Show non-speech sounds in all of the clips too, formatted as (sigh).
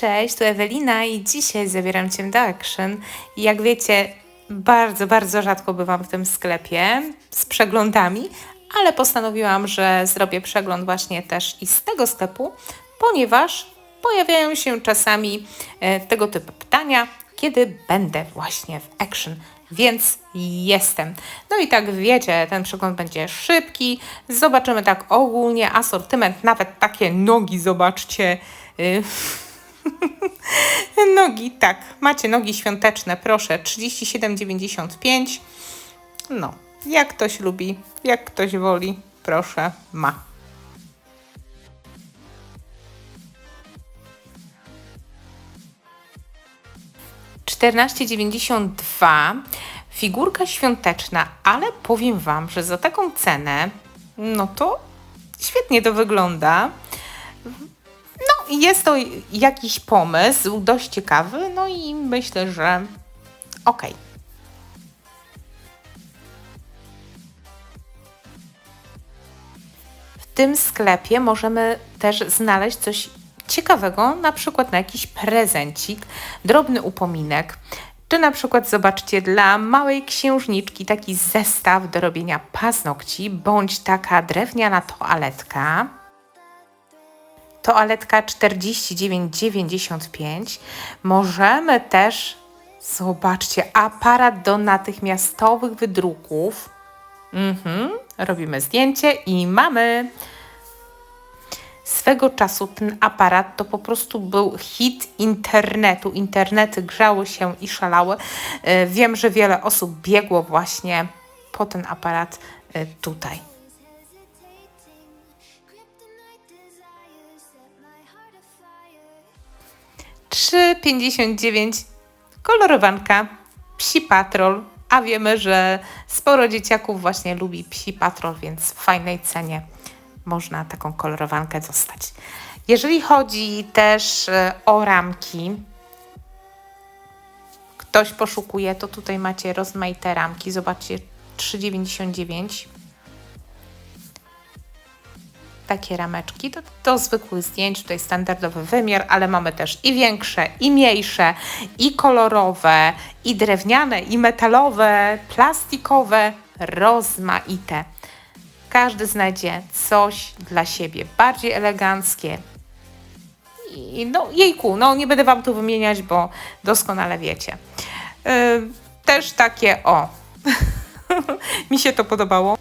Cześć, tu Ewelina i dzisiaj zabieram Cię do Action. Jak wiecie, bardzo, bardzo rzadko bywam w tym sklepie z przeglądami, ale postanowiłam, że zrobię przegląd właśnie też i z tego sklepu, ponieważ pojawiają się czasami e, tego typu pytania, kiedy będę właśnie w Action. Więc jestem. No i tak wiecie, ten przegląd będzie szybki. Zobaczymy tak ogólnie asortyment, nawet takie nogi, zobaczcie. y, (laughs) nogi, tak, macie nogi świąteczne, proszę, 37,95. No, jak ktoś lubi, jak ktoś woli, proszę, ma. Czternaście dziewięćdziesiąt dwa, figurka świąteczna, ale powiem Wam, że za taką cenę, no to świetnie to wygląda. Jest to jakiś pomysł, dość ciekawy, no i myślę, że okej. W tym sklepie możemy też znaleźć coś ciekawego, na przykład na jakiś prezencik, drobny upominek, czy na przykład zobaczcie dla małej księżniczki taki zestaw do robienia paznokci, bądź taka drewniana toaletka toaletka 49,95. Możemy też, zobaczcie, aparat do natychmiastowych wydruków. Mhm, robimy zdjęcie i mamy. Swego czasu ten aparat to po prostu był hit internetu. Internety grzały się i szalały. E, Wiem, że wiele osób biegło właśnie po ten aparat e, tutaj. 3,59 kolorowanka Psi Patrol, a wiemy, że sporo dzieciaków właśnie lubi Psi Patrol, więc w fajnej cenie można taką kolorowankę dostać. Jeżeli chodzi też e, o ramki, ktoś poszukuje, to tutaj macie rozmaite ramki. Zobaczcie, 3,99 takie rameczki. To, to zwykłych zdjęć, tutaj standardowy wymiar, ale mamy też i większe, i mniejsze, i kolorowe, i drewniane, i metalowe, plastikowe, rozmaite. Każdy znajdzie coś dla siebie bardziej eleganckie. I no, jejku, no nie będę Wam tu wymieniać, bo doskonale wiecie. Yy, też takie, o, (laughs) mi się to podobało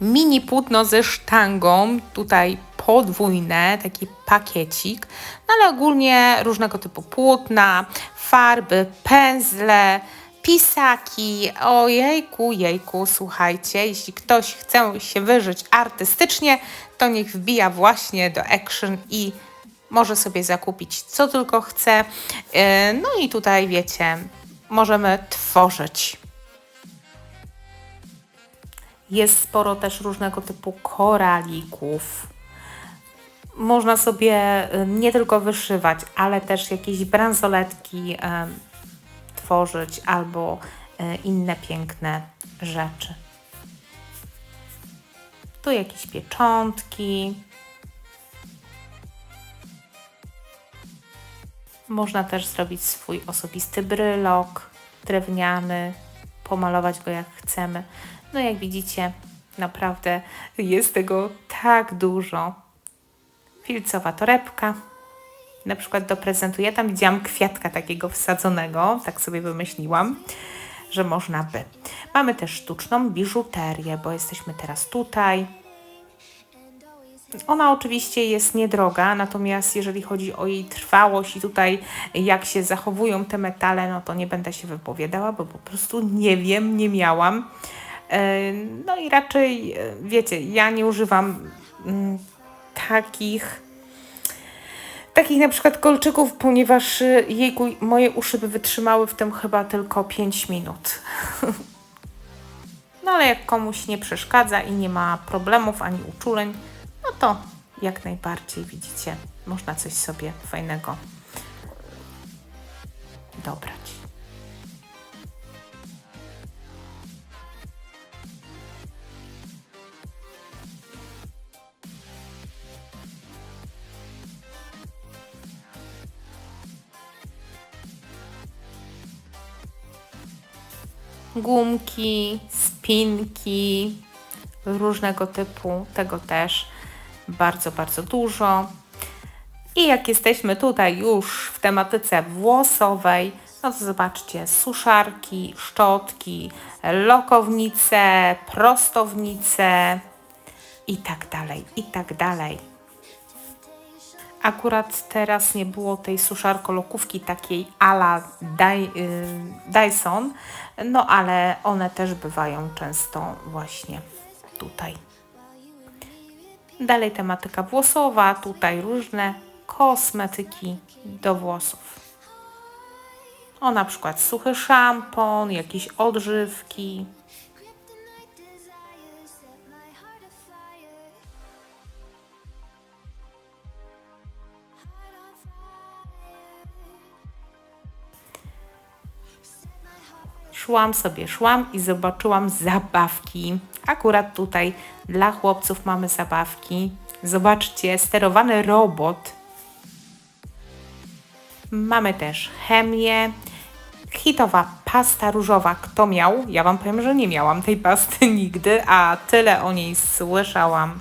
mini płótno ze sztangą, tutaj podwójne, taki pakiecik, no ale ogólnie różnego typu płótna, farby, pędzle, pisaki, ojejku, jejku, słuchajcie, jeśli ktoś chce się wyżyć artystycznie, to niech wbija właśnie do Action i może sobie zakupić co tylko chce. Yy, no i tutaj wiecie, możemy tworzyć. Jest sporo też różnego typu koralików. Można sobie y, nie tylko wyszywać, ale też jakieś bransoletki y, tworzyć albo y, inne piękne rzeczy. Tu jakieś pieczątki. Można też zrobić swój osobisty brylok drewniany, pomalować go jak chcemy. No jak widzicie, naprawdę jest tego tak dużo. Filcowa torebka. Na przykład do prezentu. Ja tam widziałam kwiatka takiego wsadzonego, tak sobie wymyśliłam, że można by. Mamy też sztuczną biżuterię, bo jesteśmy teraz tutaj. Ona oczywiście jest niedroga, natomiast jeżeli chodzi o jej trwałość i tutaj jak się zachowują te metale, no to nie będę się wypowiadała, bo po prostu nie wiem, nie miałam. E, no i raczej, e, wiecie, ja nie używam mm, takich takich na przykład kolczyków, ponieważ e, moje uszy by wytrzymały w tym chyba tylko 5 minut. (laughs) no ale jak komuś nie przeszkadza i nie ma problemów ani uczuleń, no to jak najbardziej widzicie, można coś sobie fajnego dobrać. Gumki, spinki, różnego typu, tego też bardzo, bardzo dużo. I jak jesteśmy tutaj już w tematyce włosowej, no to zobaczcie, suszarki, szczotki, lokownice, prostownice i tak dalej, i tak dalej. Akurat teraz nie było tej suszarkolokówki takiej ala y, Dyson, no ale one też bywają często właśnie tutaj. Dalej tematyka włosowa, tutaj różne kosmetyki do włosów. O na przykład suchy szampon, jakieś odżywki. Szłam sobie, szłam i zobaczyłam zabawki. Akurat tutaj dla chłopców mamy zabawki. Zobaczcie, sterowany robot. Mamy też chemię. Hitowa pasta różowa. Kto miał? Ja Wam powiem, że nie miałam tej pasty (laughs) nigdy, a tyle o niej słyszałam.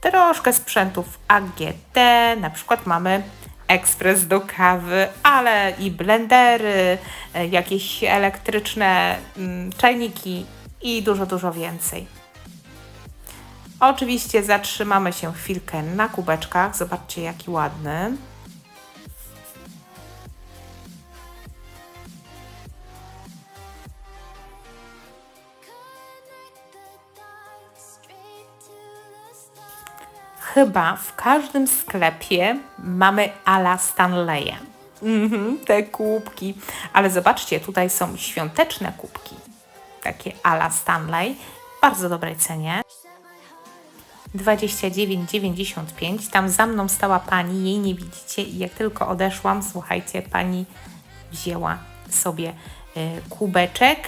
Troszkę sprzętów AGD, na przykład mamy ekspres do kawy, ale i blendery, e, jakieś elektryczne mm, czajniki i dużo, dużo więcej. Oczywiście zatrzymamy się chwilkę na kubeczkach. Zobaczcie, jaki ładny. Chyba w każdym sklepie mamy ala Stanleya. Mhm, te kubki. Ale zobaczcie, tutaj są świąteczne kubki. Takie ala Stanley. Bardzo dobrej cenie. 29,95. Tam za mną stała pani, jej nie widzicie i jak tylko odeszłam, słuchajcie, pani wzięła sobie y, kubeczek,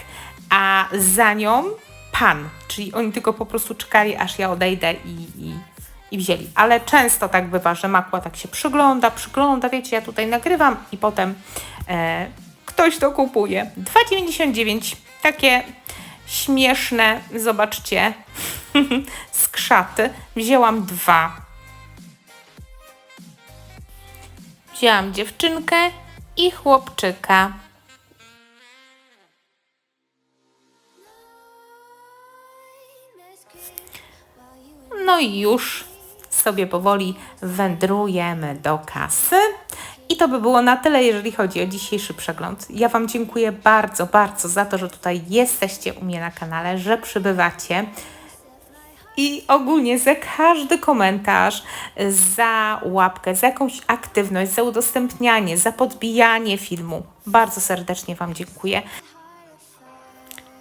a za nią pan, czyli oni tylko po prostu czekali, aż ja odejdę i, i, i wzięli. Ale często tak bywa, że makła tak się przygląda, przygląda, wiecie, ja tutaj nagrywam i potem e, ktoś to kupuje. 2,99, takie śmieszne, zobaczcie, (laughs) skrzaty. Wzięłam dwa. Wzięłam dziewczynkę i chłopczyka. No i już sobie powoli wędrujemy do kasy. I to by było na tyle, jeżeli chodzi o dzisiejszy przegląd. Ja Wam dziękuję bardzo, bardzo za to, że tutaj jesteście u mnie na kanale, że przybywacie. I ogólnie za każdy komentarz, za łapkę, za jakąś aktywność, za udostępnianie, za podbijanie filmu. Bardzo serdecznie Wam dziękuję.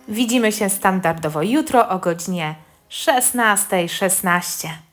Widzimy się standardowo jutro o godzinie 16.16. 16.